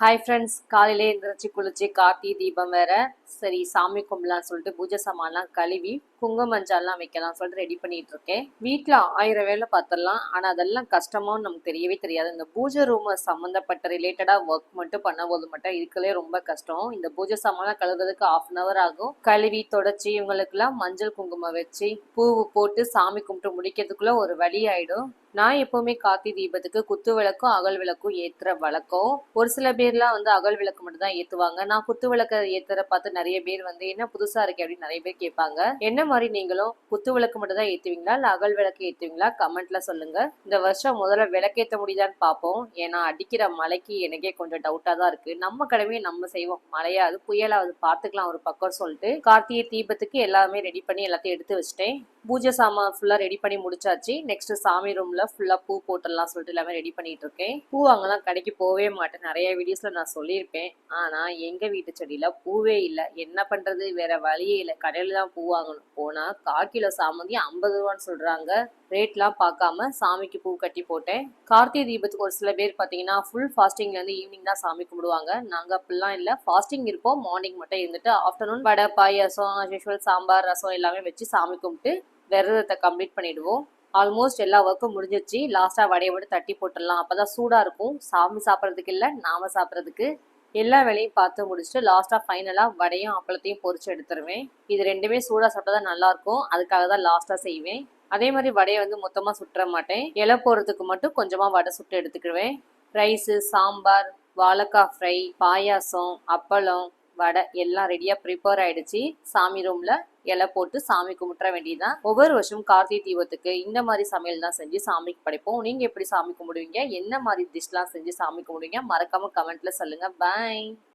Hi friends காலையிலே எழுந்திரிச்சு குளிச்சு கார்த்தி தீபம் வேற. சரி சாமி கும்பலான்னு சொல்லிட்டு பூஜை சாமான்லாம் கழுவி குங்கும மஞ்சள்லாம் வைக்கலாம் சொல்லிட்டு ரெடி பண்ணிட்டு இருக்கேன் வீட்டில் ஆயிரம் வேலை பார்த்துடலாம் ஆனால் அதெல்லாம் கஷ்டமான்னு நமக்கு தெரியவே தெரியாது. இந்த பூஜை ரூம் சம்மந்தப்பட்ட ரிலேட்டடாக ஒர்க் மட்டும் பண்ணும்போது மட்டும் இருக்கலே ரொம்ப கஷ்டம். இந்த பூஜை சாமான்லாம் கழுவுறதுக்கு ஆஃப் அன் அவர் ஆகும். கழுவி தொடச்சி இவங்களுக்குலாம் மஞ்சள் குங்குமம் வச்சு பூவு போட்டு சாமி கும்பிட்டு முடிக்கிறதுக்குள்ள ஒரு வழி ஆயிடும். நான் எப்பவுமே கார்த்தி தீபத்துக்கு குத்து விளக்கும் அகல் விளக்கும் ஏத்துற வழக்கம். ஒரு சில பேர்லாம் வந்து அகல் விளக்கு மட்டும் தான் ஏத்துவாங்க. நான் குத்து விளக்க ஏத்துற பார்த்து நிறைய பேர் வந்து என்ன புதுசா இருக்கு? அப்படின்னு நிறைய பேர் கேட்பாங்க. என்ன மாதிரி நீங்களும் குத்து விளக்கு மட்டும் தான் ஏத்துவீங்களா? இல்ல அகல் விளக்கு ஏத்துவீங்களா? கமெண்ட்ல சொல்லுங்க. இந்த வருஷம் முதல்ல விளக்கேத்த முடியுதான்னு பார்ப்போம். ஏன்னா அடிக்கிற மலைக்கு எனக்கே கொஞ்சம் டவுட்டா தான் இருக்கு. நம்ம கடமையை நம்ம செய்வோம். மழையாது புயலாவது பார்த்துக்கலாம் ஒரு பக்கம் சொல்லிட்டு கார்த்திகை தீபத்துக்கு எல்லாமே ரெடி பண்ணி எல்லாத்தையும் எடுத்து வச்சிட்டேன். பூஜை சாமான் ஃபுல்லாக ரெடி பண்ணி முடிச்சாச்சு. நெக்ஸ்ட் சாமி ரூமில் ஃபுல்லாக பூ போட்டுடலாம் சொல்லிட்டு எல்லாமே ரெடி பண்ணிட்டு இருக்கேன். பூ அங்கெல்லாம் கடைக்கு போகவே மாட்டேன். நிறைய வீடியோஸில் நான் சொல்லியிருப்பேன். ஆனால் எங்கள் வீட்டு செடியில் பூவே இல்லை. என்ன பண்ணுறது வேற வழியே இல்லை. கடையில் தான் பூ வாங்கணும். போனால் கால் கிலோ சாமந்தி ஐம்பது ரூபான்னு சொல்கிறாங்க ரேட்லாம் பார்க்காம சாமிக்கு பூ கட்டி போட்டேன். கார்த்திகை தீபத்துக்கு ஒரு சில பேர் பார்த்தீங்கன்னா ஃபுல் ஃபாஸ்டிங்லேருந்து ஈவினிங் தான் சாமி கும்பிடுவாங்க. நாங்கள் அப்படிலாம் இல்லை. ஃபாஸ்டிங் இருப்போம். மார்னிங் மட்டும் இருந்துட்டு ஆஃப்டர்நூன் வடை பாயாசம் யூஸ்வல் சாம்பார் ரசம் எல்லாமே வச்சு சாமி கும்பிட்டு விரதத்தை கம்ப்ளீட் பண்ணிடுவோம். ஆல்மோஸ்ட் எல்லா ஒர்க்கும் முடிஞ்சிச்சு லாஸ்ட்டாக வடையை விட தட்டி போட்டுடலாம். அப்போ தான் சூடாக இருக்கும். சாமி சாப்பிட்றதுக்கு இல்லை நாம சாப்பிட்றதுக்கு. எல்லா வேலையும் பார்த்து முடிச்சுட்டு லாஸ்ட்டாக ஃபைனலாக வடையும் அப்பளத்தையும் பொறிச்சு எடுத்துருவேன். இது ரெண்டுமே சூடாக சாப்பிட்டா தான் நல்லாயிருக்கும் அதுக்காக தான் லாஸ்ட்டாக செய்வேன். அதே மாதிரி வடையை வந்து மொத்தமாக சுட்டுற மாட்டேன். இலை போகிறதுக்கு மட்டும் கொஞ்சமாக வடை சுட்டு எடுத்துக்கிடுவேன். ரைஸு சாம்பார் வாழைக்காய் ஃப்ரை பாயாசம் அப்பளம் வடை எல்லாம் ரெடியாக ப்ரிப்பேர் ஆயிடுச்சு. சாமி ரூமில் இலை போட்டு சாமி கும்பிட்ற வேண்டியதுதான். ஒவ்வொரு வருஷம் கார்த்திகை தீபத்துக்கு இந்த மாதிரி சமையல் தான் செஞ்சு சாமிக்கு படைப்போம். நீங்கள் எப்படி சாமி கும்பிடுவீங்க? என்ன மாதிரி டிஷ்லாம் செஞ்சு சாமி கும்பிடுவீங்க? மறக்காம கமெண்ட்ல சொல்லுங்க. பாய்